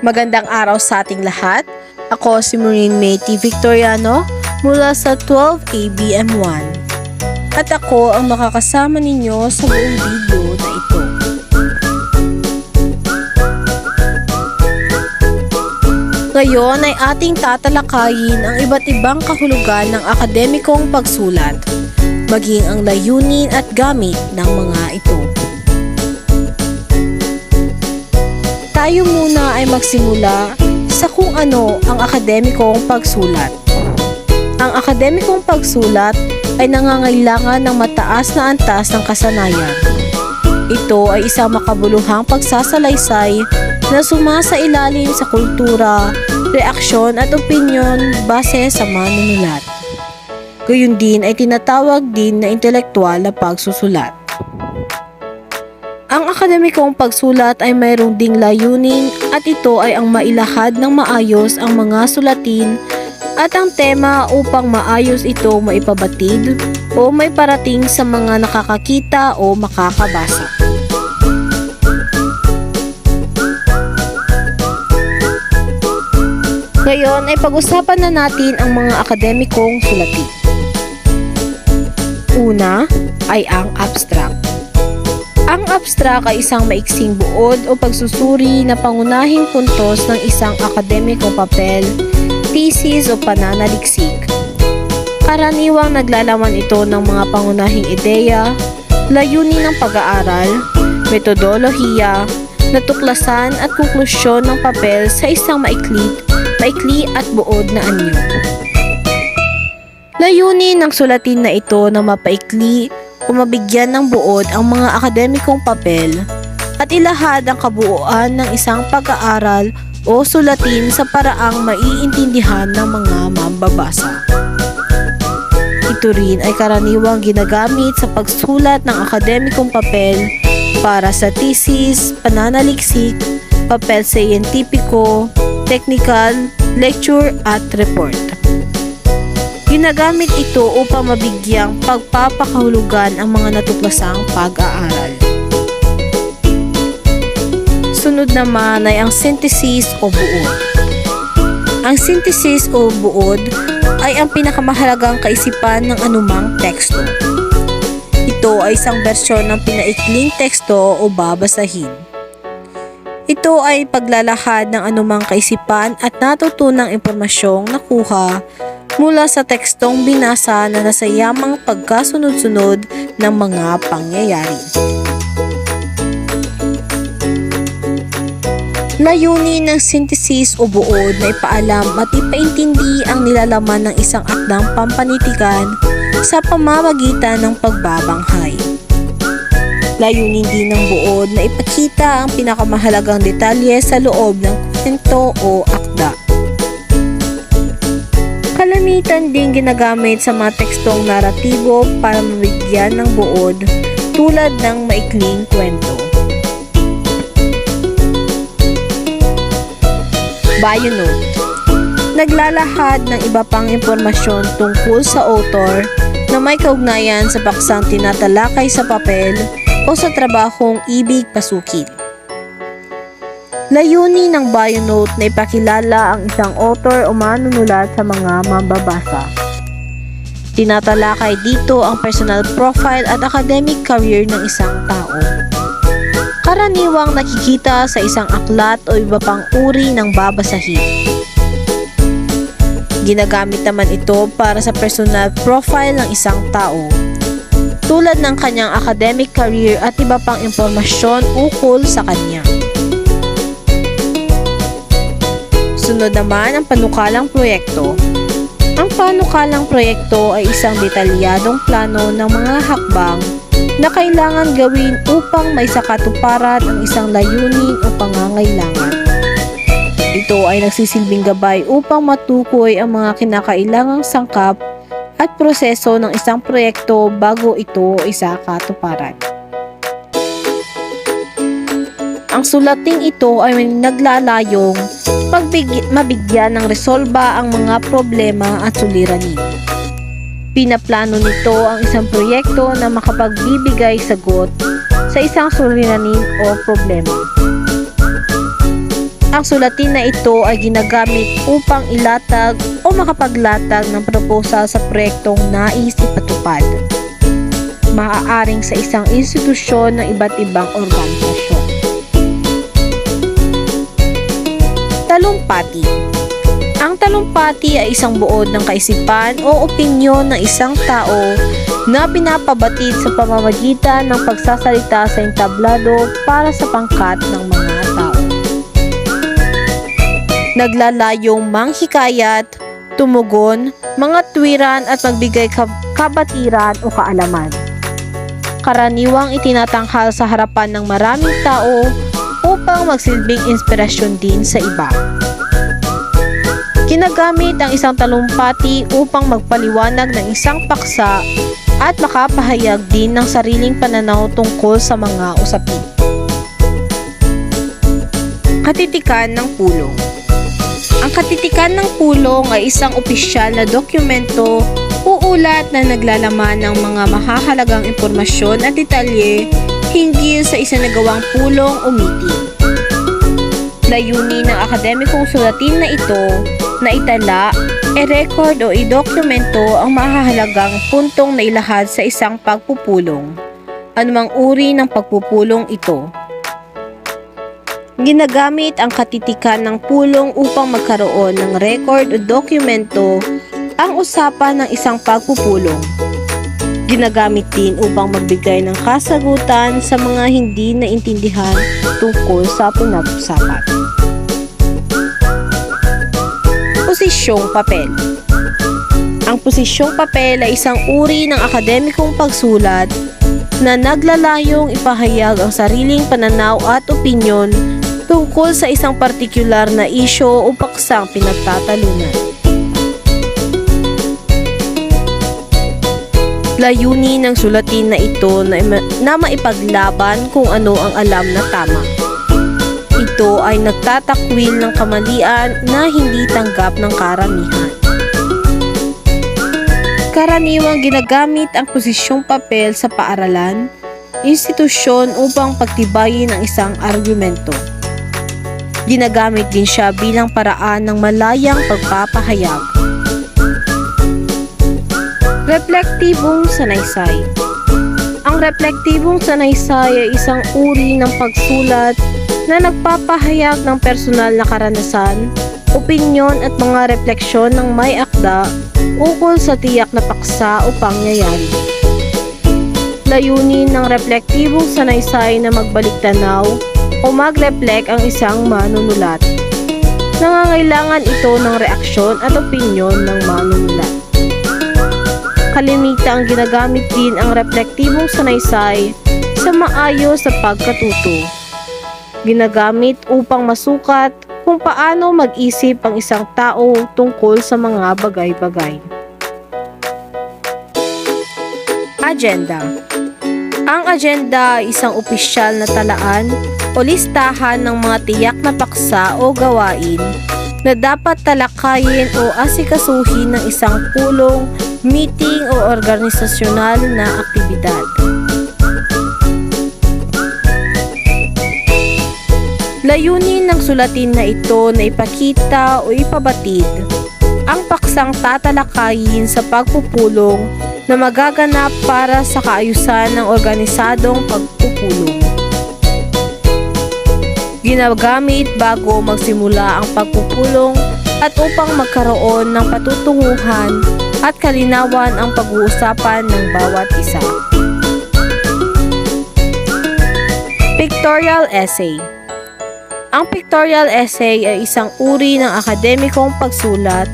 Magandang araw sa ating lahat. Ako si Maureen T. Victoriano mula sa 12ABM1. At ako ang makakasama ninyo sa buong video na ito. Ngayon ay ating tatalakayin ang iba't ibang kahulugan ng akademikong pagsulat, maging ang layunin at gamit ng mga ito. Tayo muna ay magsimula sa kung ano ang akademikong pagsulat. Ang akademikong pagsulat ay nangangailangan ng mataas na antas ng kasanayan. Ito ay isang makabuluhang pagsasalaysay na sumasailalim sa kultura, reaksyon at opinyon base sa manunulat. Gayun din ay tinatawag din na intelektual na pagsusulat. Ang akademikong pagsulat ay mayroong ding layunin at ito ay ang mailahad ng maayos ang mga sulatin at ang tema upang maayos ito maipabatid o may parating sa mga nakakakita o makakabasa. Ngayon ay pag-usapan na natin ang mga akademikong sulatin. Una ay ang abstract. Ang abstract ay isang maiksing buod o pagsusuri na pangunahing puntos ng isang akademikong papel, thesis o pananaliksik. Karaniwang naglalaman ito ng mga pangunahing ideya, layunin ng pag-aaral, metodolohiya, natuklasan at konklusyon ng papel sa isang maikli, maikli at buod na anyo. Layunin ng sulatin na ito na mapaikli o mabigyan ng buod ang mga akademikong papel at ilahad ang kabuuan ng isang pag-aaral o sulatin sa paraang maiintindihan ng mga mambabasa. Ito rin ay karaniwang ginagamit sa pagsulat ng akademikong papel para sa thesis, pananaliksik, papel siyentipiko, technical, lecture at report. Ginagamit ito upang mabigyang pagpapakahulugan ang mga natuklasang pag-aaral. Sunod naman ay ang synthesis o buod. Ang synthesis o buod ay ang pinakamahalagang kaisipan ng anumang teksto. Ito ay isang bersyon ng pinaikling teksto o babasahin. Ito ay paglalahad ng anumang kaisipan at natutunang impormasyong nakuha mula sa tekstong binasa na nasa yamang pagkasunod-sunod ng mga pangyayari. Layunin ng synthesis o buod na ipaalam at ipaintindi ang nilalaman ng isang akdang pampanitikan sa pamamagitan ng pagbabanghay. Layunin din ng buod na ipakita ang pinakamahalagang detalye sa loob ng kwento o akda. Kalamitan din ginagamit sa mga tekstong naratibo para mabigyan ng buod tulad ng maikling kwento. Note Naglalahad ng iba pang impormasyon tungkol sa author na may kaugnayan sa paksang tinatalakay sa papel o sa trabahong ibig pasukin. Layunin ng bio note na ipakilala ang isang author o manunulat sa mga mambabasa. Tinatalakay dito ang personal profile at academic career ng isang tao. Karaniwang nakikita sa isang aklat o iba pang uri ng babasahin. Ginagamit naman ito para sa personal profile ng isang tao tulad ng kanyang academic career at iba pang impormasyon ukol sa kanya. Sunod naman ang panukalang proyekto. Ang panukalang proyekto ay isang detalyadong plano ng mga hakbang na kailangan gawin upang may sakatuparan ang isang layunin o pangangailangan. Ito ay nagsisilbing gabay upang matukoy ang mga kinakailangang sangkap at proseso ng isang proyekto bago ito isa Ang sulating ito ay naglalayong mabigyan ng resolba ang mga problema at suliranin. Pinaplano nito ang isang proyekto na makapagbibigay sagot sa isang suliranin o problema. Ang sulatin na ito ay ginagamit upang ilatag o makapaglatag ng proposal sa proyektong nais ipatupad. Maaaring sa isang institusyon ng iba't ibang organisasyon. Talumpati Ang talumpati ay isang buod ng kaisipan o opinyon ng isang tao na pinapabatid sa pamamagitan ng pagsasalita sa entablado para sa pangkat ng mga tao. Naglalayong manghikayat, tumugon, mga tuwiran at magbigay kab- kabatiran o kaalaman. Karaniwang itinatanghal sa harapan ng maraming tao upang magsilbing inspirasyon din sa iba. Ginagamit ang isang talumpati upang magpaliwanag ng isang paksa at makapahayag din ng sariling pananaw tungkol sa mga usapin. Katitikan ng pulong Ang katitikan ng pulong ay isang opisyal na dokumento o ulat na naglalaman ng mga mahahalagang impormasyon at detalye hinggil sa isinagawang pulong o meeting. Layunin ng akademikong sulatin na ito na itala, i-record o i-dokumento ang mahahalagang puntong nailahad sa isang pagpupulong. Anumang uri ng pagpupulong ito. Ginagamit ang katitikan ng pulong upang magkaroon ng record o dokumento ang usapan ng isang pagpupulong. Ginagamit din upang magbigay ng kasagutan sa mga hindi naintindihan tungkol sa pinag-usapan. Posisyong papel Ang posisyong papel ay isang uri ng akademikong pagsulat na naglalayong ipahayag ang sariling pananaw at opinyon tungkol sa isang partikular na isyo o paksang pinagtatalunan. Layunin ng sulatin na ito na, na maipaglaban kung ano ang alam na tama. Ito ay nagtatakwil ng kamalian na hindi tanggap ng karamihan. Karaniwang ginagamit ang posisyong papel sa paaralan, institusyon upang pagtibayin ang isang argumento. Ginagamit din siya bilang paraan ng malayang pagpapahayag. Reflektibong sanaysay Ang reflektibong sanaysay ay isang uri ng pagsulat na nagpapahayag ng personal na karanasan, opinyon at mga refleksyon ng may akda ukol sa tiyak na paksa o pangyayari. Layunin ng reflektibong sanaysay na magbalik tanaw o mag-reflect ang isang manunulat. Nangangailangan ito ng reaksyon at opinyon ng manunulat. Kalimitan ginagamit din ang reflektibong sanaysay sa maayos sa pagkatuto. Ginagamit upang masukat kung paano mag-isip ang isang tao tungkol sa mga bagay-bagay. Agenda Ang agenda ay isang opisyal na talaan o listahan ng mga tiyak na paksa o gawain na dapat talakayin o asikasuhin ng isang pulong, meeting o organisasyonal na aktibidad. Layunin ng sulatin na ito na ipakita o ipabatid ang paksang tatalakayin sa pagpupulong na magaganap para sa kaayusan ng organisadong pagpupulong. Ginagamit bago magsimula ang pagpupulong at upang magkaroon ng patutunguhan at kalinawan ang pag-uusapan ng bawat isa. Pictorial Essay Ang pictorial essay ay isang uri ng akademikong pagsulat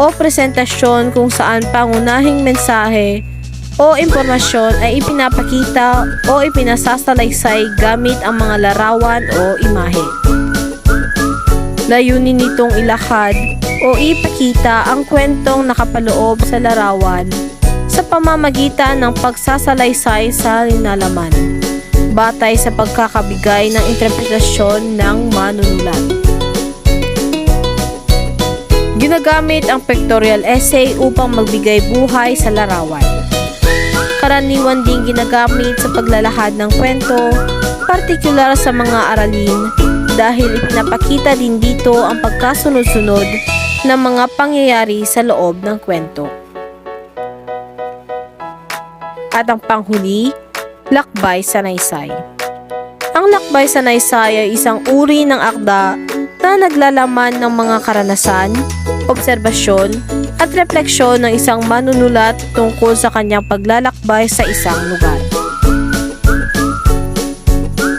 o presentasyon kung saan pangunahing mensahe o impormasyon ay ipinapakita o ipinasasalaysay gamit ang mga larawan o imahe. Layunin nitong ilahad o ipakita ang kwentong nakapaloob sa larawan sa pamamagitan ng pagsasalaysay sa linalaman batay sa pagkakabigay ng interpretasyon ng manunulat. Ginagamit ang pictorial essay upang magbigay buhay sa larawan. Karaniwan din ginagamit sa paglalahad ng kwento, partikular sa mga aralin, dahil ipinapakita din dito ang pagkasunod-sunod ng mga pangyayari sa loob ng kwento. At ang panghuli, Lakbay sa Naysay. Ang Lakbay sa Naysay ay isang uri ng akda na naglalaman ng mga karanasan, obserbasyon, at refleksyon ng isang manunulat tungkol sa kanyang paglalakbay sa isang lugar.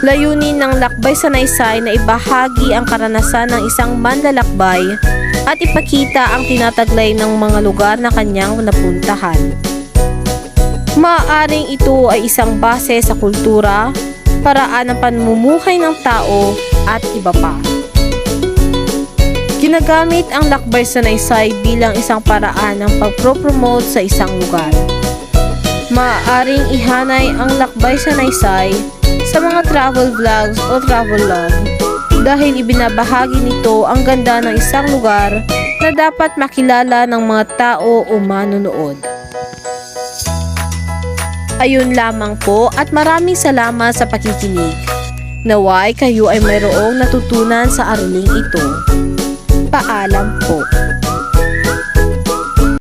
Layunin ng lakbay sa naysay na ibahagi ang karanasan ng isang manlalakbay at ipakita ang tinataglay ng mga lugar na kanyang napuntahan. Maaaring ito ay isang base sa kultura, paraan ng panmumuhay ng tao at iba pa. Ginagamit ang lakbay sa naysay bilang isang paraan ng pagpropromote sa isang lugar. Maaaring ihanay ang lakbay sa naysay sa mga travel vlogs o travel log dahil ibinabahagi nito ang ganda ng isang lugar na dapat makilala ng mga tao o manonood. Ayun lamang po at maraming salamat sa pakikinig. Naway kayo ay mayroong natutunan sa araling ito. Paalam po.